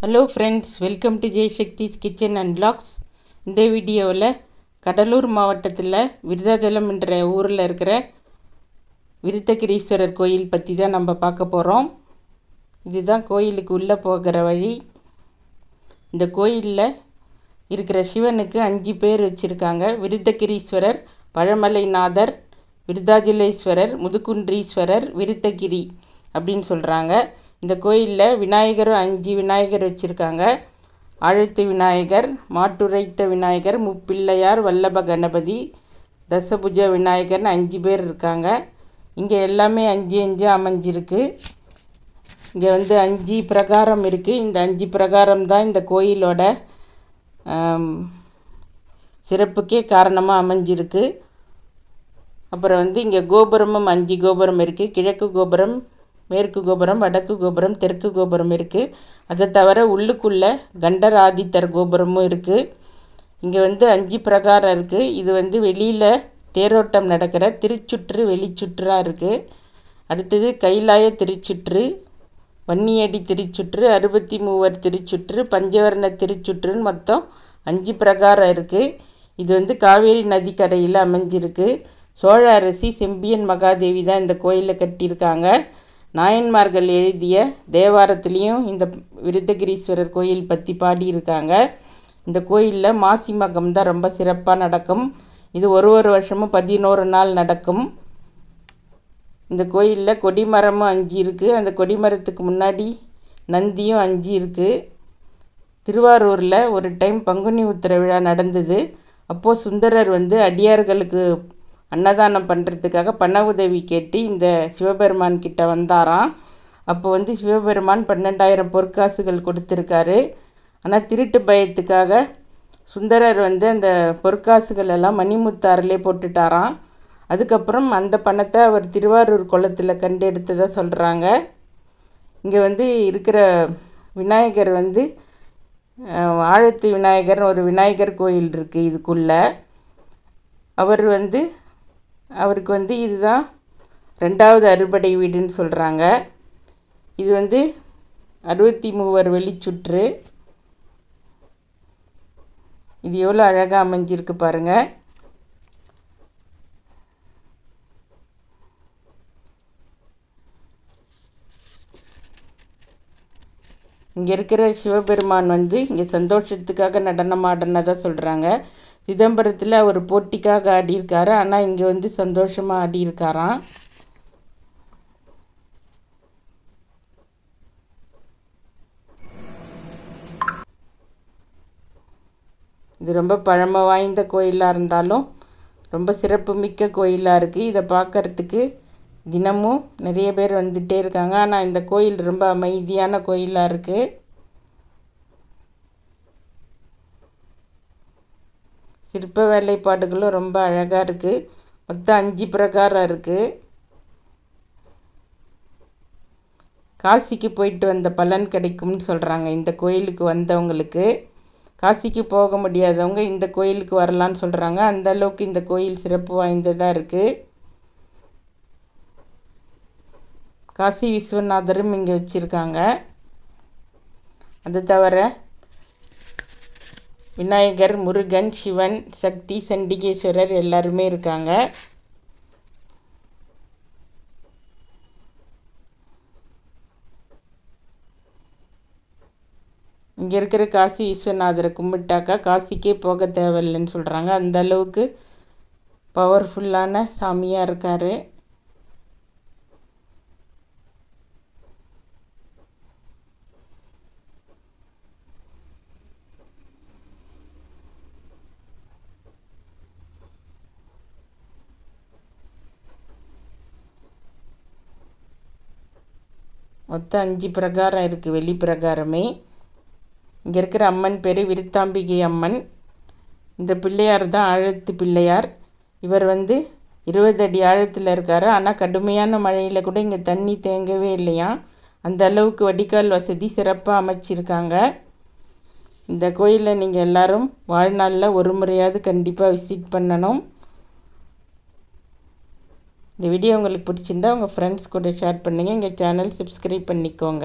Hello friends welcome to Jaishakthi's kitchen and blogs இந்த வீடியோவில் கடலூர் மாவட்டத்தில் விருதாச்சலம் என்ற ஊரில் இருக்கிற விருத்தகிரீஸ்வரர் கோயில் பற்றி தான் நம்ம பார்க்க போகிறோம் இதுதான் கோயிலுக்கு உள்ளே போகிற வழி. இந்த கோயிலில் இருக்கிற சிவனுக்கு அஞ்சு பேர் வச்சுருக்காங்க. விருத்தகிரீஸ்வரர் பழமலைநாதர் விருதாச்சலேஸ்வரர் முதுகுன்றீஸ்வரர் விருத்தகிரி அப்படின்னு சொல்கிறாங்க இந்த கோயிலில் விநாயகரும் அஞ்சு விநாயகர் வச்சுருக்காங்க. அழுத்து விநாயகர் மாட்டுரைத்த விநாயகர் முப்பிள்ளையார் வல்லப கணபதி தசபுஜ விநாயகர்னு அஞ்சு பேர் இருக்காங்க. இங்கே எல்லாமே அஞ்சு அஞ்சு அமைஞ்சிருக்கு. இங்கே வந்து அஞ்சு பிரகாரம் இருக்குது இந்த அஞ்சு பிரகாரம் தான் இந்த கோயிலோட சிறப்புக்கே காரணமாக அமைஞ்சிருக்கு. அப்புறம் வந்து இங்கே கோபுரமும் அஞ்சு கோபுரம் இருக்குது கிழக்கு கோபுரம் மேற்கு கோபுரம் வடக்கு கோபுரம் தெற்கு கோபுரம் இருக்குது அதை தவிர உள்ளுக்குள்ளே கண்டராதித்தர் கோபுரமும் இருக்குது இங்கே வந்து அஞ்சு பிரகாரம் இருக்குது இது வந்து வெளியில் தேரோட்டம் நடக்கிற திருச்சுற்று வெளிச்சுற்றாக இருக்குது அடுத்தது கைலாய திருச்சுற்று வன்னியடி திருச்சுற்று அறுபத்தி மூவர் திருச்சுற்று பஞ்சவர்ண திருச்சுற்றுன்னு மொத்தம் அஞ்சு பிரகாரம் இருக்குது இது வந்து காவேரி நதிக்கரையில் அமைஞ்சிருக்கு. சோழ அரசி செம்பியன் மகாதேவி தான் இந்த கோயிலை கட்டியிருக்காங்க. நாயன்மார்கள் எழுதிய தேவாரத்துலேயும் இந்த விருத்தகிரீஸ்வரர் கோயில் பற்றி பாடியிருக்காங்க. இந்த கோயிலில் மாசி மகம் தான் ரொம்ப சிறப்பாக நடக்கும். இது ஒரு ஒரு வருஷமும் பதினோரு நாள் நடக்கும். இந்த கோயிலில் கொடிமரமும் அஞ்சு இருக்குது அந்த கொடிமரத்துக்கு முன்னாடி நந்தியும் அஞ்சு இருக்குது திருவாரூரில் ஒரு டைம் பங்குனி உத்திர விழா நடந்தது. அப்போது சுந்தரர் வந்து அடியார்களுக்கு அன்னதானம் பண்ணுறதுக்காக பண உதவி கேட்டு இந்த சிவபெருமான் கிட்ட வந்தாராம். அப்போ வந்து சிவபெருமான் பன்னெண்டாயிரம் பொற்காசுகள் கொடுத்துருக்காரு. ஆனால் திருட்டு பயத்துக்காக சுந்தரர் வந்து அந்த பொற்காசுகள் எல்லாம் மணிமுத்தாரிலே போட்டுட்டாராம். அதுக்கப்புறம் அந்த பணத்தை அவர் திருவாரூர் குளத்தில் கண்டெடுத்ததாக சொல்கிறாங்க இங்கே வந்து இருக்கிற விநாயகர் வந்து ஆழத்து விநாயகர்னு ஒரு விநாயகர் கோயில் இருக்குது இதுக்குள்ளே. அவர் வந்து அவருக்கு வந்து இதுதான் ரெண்டாவது அறுபடை வீடுன்னு சொல்கிறாங்க இது வந்து அறுபத்தி மூவர் வெளிச்சுற்று. இது எவ்வளோ அழகாக அமைஞ்சிருக்கு பாருங்கள் இங்கே இருக்கிற சிவபெருமான் வந்து இங்கே சந்தோஷத்துக்காக நடனம் ஆடினதாக சொல்கிறாங்க சிதம்பரத்தில் அவர் போட்டிக்காக ஆடியிருக்காரு. ஆனால் இங்கே வந்து சந்தோஷமாக ஆடியிருக்காராம். இது ரொம்ப பழமை வாய்ந்த கோயிலாக இருந்தாலும் ரொம்ப சிறப்பு மிக்க கோயிலாக இருக்குது இதை பார்க்குறதுக்கு தினமும் நிறைய பேர் வந்துகிட்டே இருக்காங்க. ஆனால் இந்த கோயில் ரொம்ப அமைதியான கோயிலாக இருக்குது சிற்ப வேலைப்பாடுகளும் ரொம்ப அழகாக இருக்குது மொத்தம் அஞ்சு பிரகாரம் இருக்குது காசிக்கு போயிட்டு வந்த பலன் கிடைக்கும்னு சொல்கிறாங்க இந்த கோயிலுக்கு வந்தவங்களுக்கு. காசிக்கு போக முடியாதவங்க இந்த கோயிலுக்கு வரலான்னு சொல்கிறாங்க அந்த அளவுக்கு இந்த கோயில் சிறப்பு வாய்ந்ததாக இருக்குது காசி விஸ்வநாதரும் இங்கே வச்சுருக்காங்க. அது தவிர விநாயகர் முருகன் சிவன் சக்தி சண்டிகேஸ்வரர் எல்லாருமே இருக்காங்க. இங்கே இருக்கிற காசி விஸ்வநாதரை கும்பிட்டாக்கா காசிக்கே போக தேவையில்லைன்னு சொல்கிறாங்க அந்த அளவுக்கு பவர்ஃபுல்லான சாமியாக இருக்கார். மொத்தம் அஞ்சு பிரகாரம் இருக்குது வெளி பிரகாரமே. இங்கே இருக்கிற அம்மன் பேர் விருத்தாம்பிகை அம்மன். இந்த பிள்ளையார் தான் ஆழத்து பிள்ளையார். இவர் வந்து இருபது அடி ஆழத்தில் இருக்கார். ஆனால் கடுமையான மழையில் கூட இங்கே தண்ணி தேங்கவே இல்லையா? அந்த அளவுக்கு வடிகால் வசதி சிறப்பாக அமைச்சிருக்காங்க. இந்த கோயிலில் நீங்கள் எல்லோரும் வாழ்நாளில் ஒரு முறையாவது கண்டிப்பாக விசிட் பண்ணணும். இந்த வீடியோ உங்களுக்கு பிடிச்சிருந்தா உங்கள் ஃப்ரெண்ட்ஸ் கூட ஷேர் பண்ணுங்கள் எங்கள் சேனல் சப்ஸ்கிரைப் பண்ணிக்கோங்க.